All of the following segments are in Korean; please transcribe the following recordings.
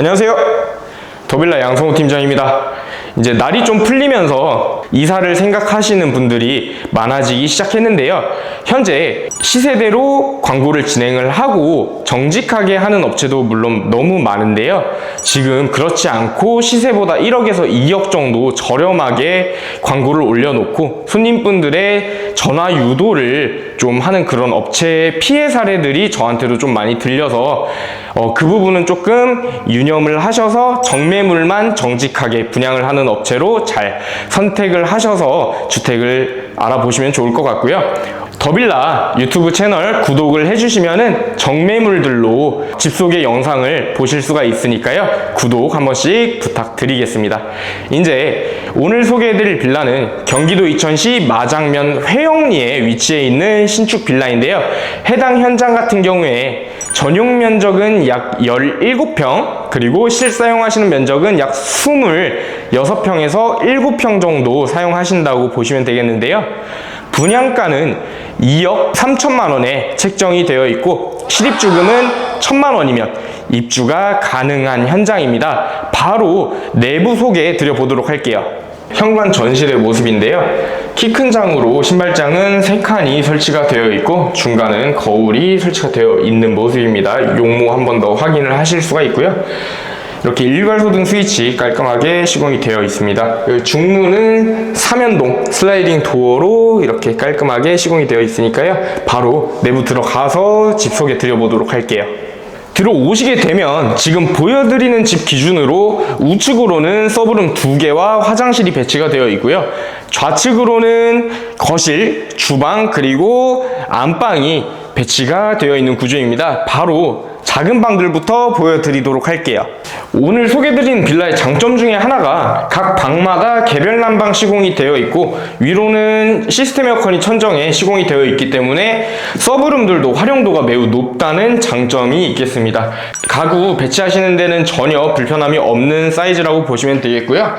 안녕하세요. 더빌라 양성호 팀장입니다. 이제 날이 좀 풀리면서 이사를 생각하시는 분들이 많아지기 시작했는데요. 현재 시세대로 광고를 진행을 하고 정직하게 하는 업체도 물론 너무 많은데요. 지금 그렇지 않고 시세보다 1억에서 2억 정도 저렴하게 광고를 올려놓고 손님분들의 전화 유도를 좀 하는 그런 업체 피해 사례들이 저한테도 좀 많이 들려서 어, 그 부분은 조금 유념을 하셔서 정매물만 정직하게 분양을 하는 업체로 잘 선택을 하셔서 주택을 알아보시면 좋을 것 같고요. 더빌라 유튜브 채널 구독을 해주시면은 정매물들로 집 속의 영상을 보실 수가 있으니까요. 구독 한 번씩 부탁드리겠습니다. 이제 오늘 소개해드릴 빌라는 경기도 이천시 마장면 회영리에 위치해 있는 신축 빌라인데요. 해당 현장 같은 경우에 전용 면적은 약 17평, 그리고 실사용하시는 면적은 약 26평에서 7평 정도 사용하신다고 보시면 되겠는데요. 분양가는 2억 3천만 원에 책정이 되어 있고 실입주금은 1천만 원이면 입주가 가능한 현장입니다. 바로 내부 소개 드려보도록 할게요. 현관 전실의 모습인데요. 키 큰 장으로 신발장은 3칸이 설치가 되어 있고 중간은 거울이 설치가 되어 있는 모습입니다. 용모 한 번 더 확인을 하실 수가 있고요. 이렇게 일괄소등 스위치 깔끔하게 시공이 되어 있습니다. 중문은 삼연동 슬라이딩 도어로 이렇게 깔끔하게 시공이 되어 있으니까요. 바로 내부 들어가서 집 소개 드려보도록 할게요. 들어오시게 되면 지금 보여드리는 집 기준으로 우측으로는 서브룸 두 개와 화장실이 배치가 되어 있고요. 좌측으로는 거실, 주방, 그리고 안방이 배치가 되어 있는 구조입니다. 바로 작은 방들부터 보여드리도록 할게요. 오늘 소개드린 빌라의 장점 중에 하나가 각 방마다 개별 난방 시공이 되어 있고 위로는 시스템 에어컨이 천정에 시공이 되어 있기 때문에 서브룸들도 활용도가 매우 높다는 장점이 있겠습니다. 가구 배치하시는 데는 전혀 불편함이 없는 사이즈라고 보시면 되겠고요.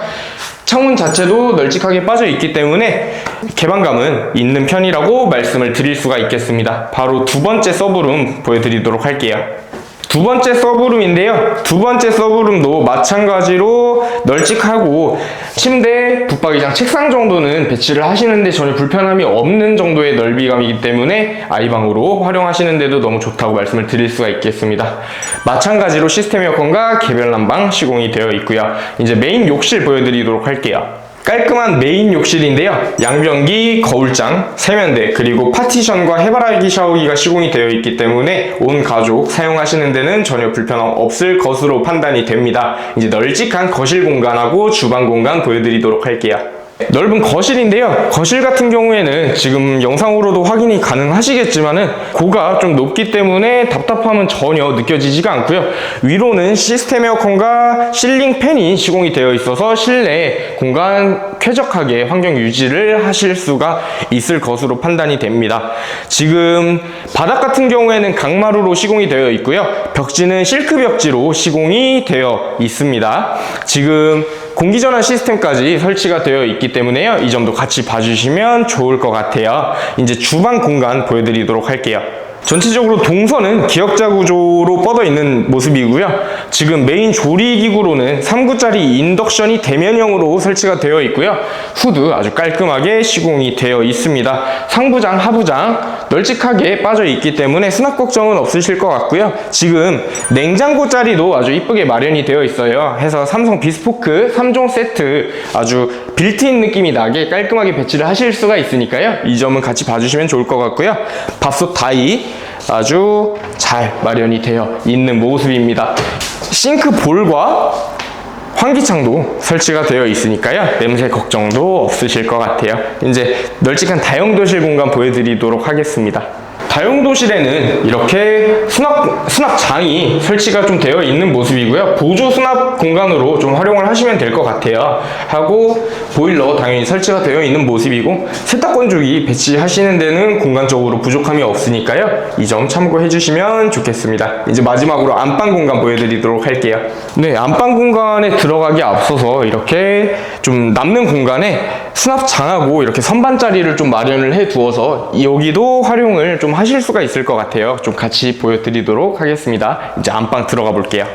창문 자체도 널찍하게 빠져 있기 때문에 개방감은 있는 편이라고 말씀을 드릴 수가 있겠습니다. 바로 두 번째 서브룸 보여드리도록 할게요. 두 번째 서브룸인데요. 두 번째 서브룸도 마찬가지로 널찍하고 침대, 붙박이장, 책상 정도는 배치를 하시는데 전혀 불편함이 없는 정도의 넓이감이기 때문에 아이방으로 활용하시는데도 너무 좋다고 말씀을 드릴 수가 있겠습니다. 마찬가지로 시스템 에어컨과 개별 난방 시공이 되어 있고요. 이제 메인 욕실 보여드리도록 할게요. 깔끔한 메인 욕실인데요. 양변기, 거울장, 세면대, 그리고 파티션과 해바라기 샤워기가 시공이 되어 있기 때문에 온 가족 사용하시는 데는 전혀 불편함 없을 것으로 판단이 됩니다. 이제 널찍한 거실 공간하고 주방 공간 보여드리도록 할게요. 넓은 거실인데요. 거실 같은 경우에는 지금 영상으로도 확인이 가능하시겠지만은 고가 좀 높기 때문에 답답함은 전혀 느껴지지가 않고요. 위로는 시스템 에어컨과 실링 팬이 시공이 되어 있어서 실내 공간 쾌적하게 환경 유지를 하실 수가 있을 것으로 판단이 됩니다. 지금 바닥 같은 경우에는 강마루로 시공이 되어 있고요. 벽지는 실크 벽지로 시공이 되어 있습니다. 지금 공기전환 시스템까지 설치가 되어 있기 때문에요. 이 점도 같이 봐주시면 좋을 것 같아요. 이제 주방 공간 보여드리도록 할게요. 전체적으로 동선은 기역자 구조로 뻗어 있는 모습이고요. 지금 메인 조리기구로는 3구짜리 인덕션이 대면형으로 설치가 되어 있고요. 후드 아주 깔끔하게 시공이 되어 있습니다. 상부장, 하부장 널찍하게 빠져 있기 때문에 수납 걱정은 없으실 것 같고요. 지금 냉장고 자리도 아주 이쁘게 마련이 되어 있어요. 해서 삼성 비스포크 3종 세트 아주 빌트인 느낌이 나게 깔끔하게 배치를 하실 수가 있으니까요. 이 점은 같이 봐주시면 좋을 것 같고요. 밥솥 다이 아주 잘 마련이 되어 있는 모습입니다. 싱크 볼과 환기창도 설치가 되어 있으니까요. 냄새 걱정도 없으실 것 같아요. 이제 널찍한 다용도실 공간 보여드리도록 하겠습니다. 다용도실에는 이렇게 수납, 수납장이 설치가 좀 되어 있는 모습이고요. 보조 수납 공간으로 좀 활용을 하시면 될 것 같아요. 하고 보일러 당연히 설치가 되어 있는 모습이고 세탁 건조기 배치하시는 데는 공간적으로 부족함이 없으니까요. 이 점 참고해 주시면 좋겠습니다. 이제 마지막으로 안방 공간 보여드리도록 할게요. 네, 안방 공간에 들어가기 앞서서 이렇게 좀 남는 공간에 수납 장하고 이렇게 선반 자리를 좀 마련을 해 두어서 여기도 활용을 좀 하실 수가 있을 것 같아요. 좀 같이 보여드리도록 하겠습니다. 이제 안방 들어가 볼게요.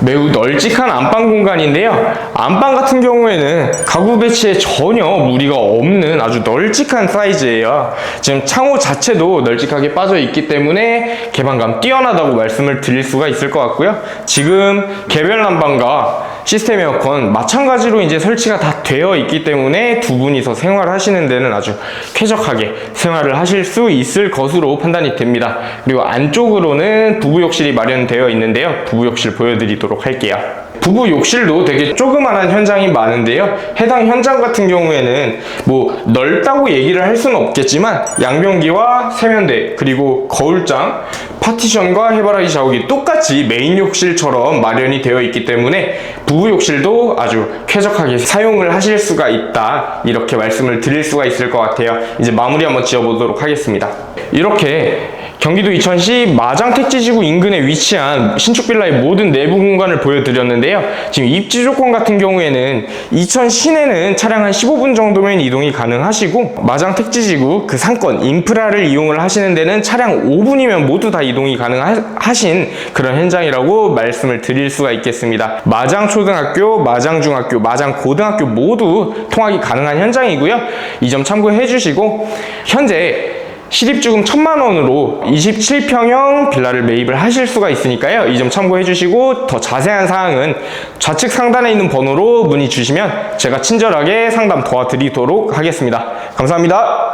매우 널찍한 안방 공간인데요. 안방 같은 경우에는 가구 배치에 전혀 무리가 없는 아주 널찍한 사이즈예요. 지금 창호 자체도 널찍하게 빠져 있기 때문에 개방감 뛰어나다고 말씀을 드릴 수가 있을 것 같고요. 지금 개별 난방과 시스템 에어컨 마찬가지로 이제 설치가 다 되어 있기 때문에 두 분이서 생활하시는 데는 아주 쾌적하게 생활을 하실 수 있을 것으로 판단이 됩니다. 그리고 안쪽으로는 부부 욕실이 마련되어 있는데요. 부부 욕실 보여드리도록 할게요. 부부 욕실도 되게 조그만한 현장이 많은데요. 해당 현장 같은 경우에는 뭐 넓다고 얘기를 할 수는 없겠지만 양변기와 세면대 그리고 거울장 파티션과 해바라기 샤워기 똑같이 메인 욕실처럼 마련이 되어 있기 때문에 부부 욕실도 아주 쾌적하게 사용을 하실 수가 있다. 이렇게 말씀을 드릴 수가 있을 것 같아요. 이제 마무리 한번 지어보도록 하겠습니다. 이렇게 경기도 이천시 마장 택지지구 인근에 위치한 신축 빌라의 모든 내부 공간을 보여드렸는데요. 지금 입지 조건 같은 경우에는 이천 시내는 차량 한 15분 정도면 이동이 가능하시고 마장 택지지구 그 상권 인프라를 이용을 하시는 데는 차량 5분이면 모두 다 이동이 가능하신 그런 현장이라고 말씀을 드릴 수가 있겠습니다. 마장 초등학교, 마장 중학교, 마장 고등학교 모두 통학이 가능한 현장이고요. 이 점 참고해 주시고 현재 시립주금 천만 원으로 27평형 빌라를 매입을 하실 수가 있으니까요. 이 점 참고해 주시고 더 자세한 사항은 좌측 상단에 있는 번호로 문의 주시면 제가 친절하게 상담 도와드리도록 하겠습니다. 감사합니다.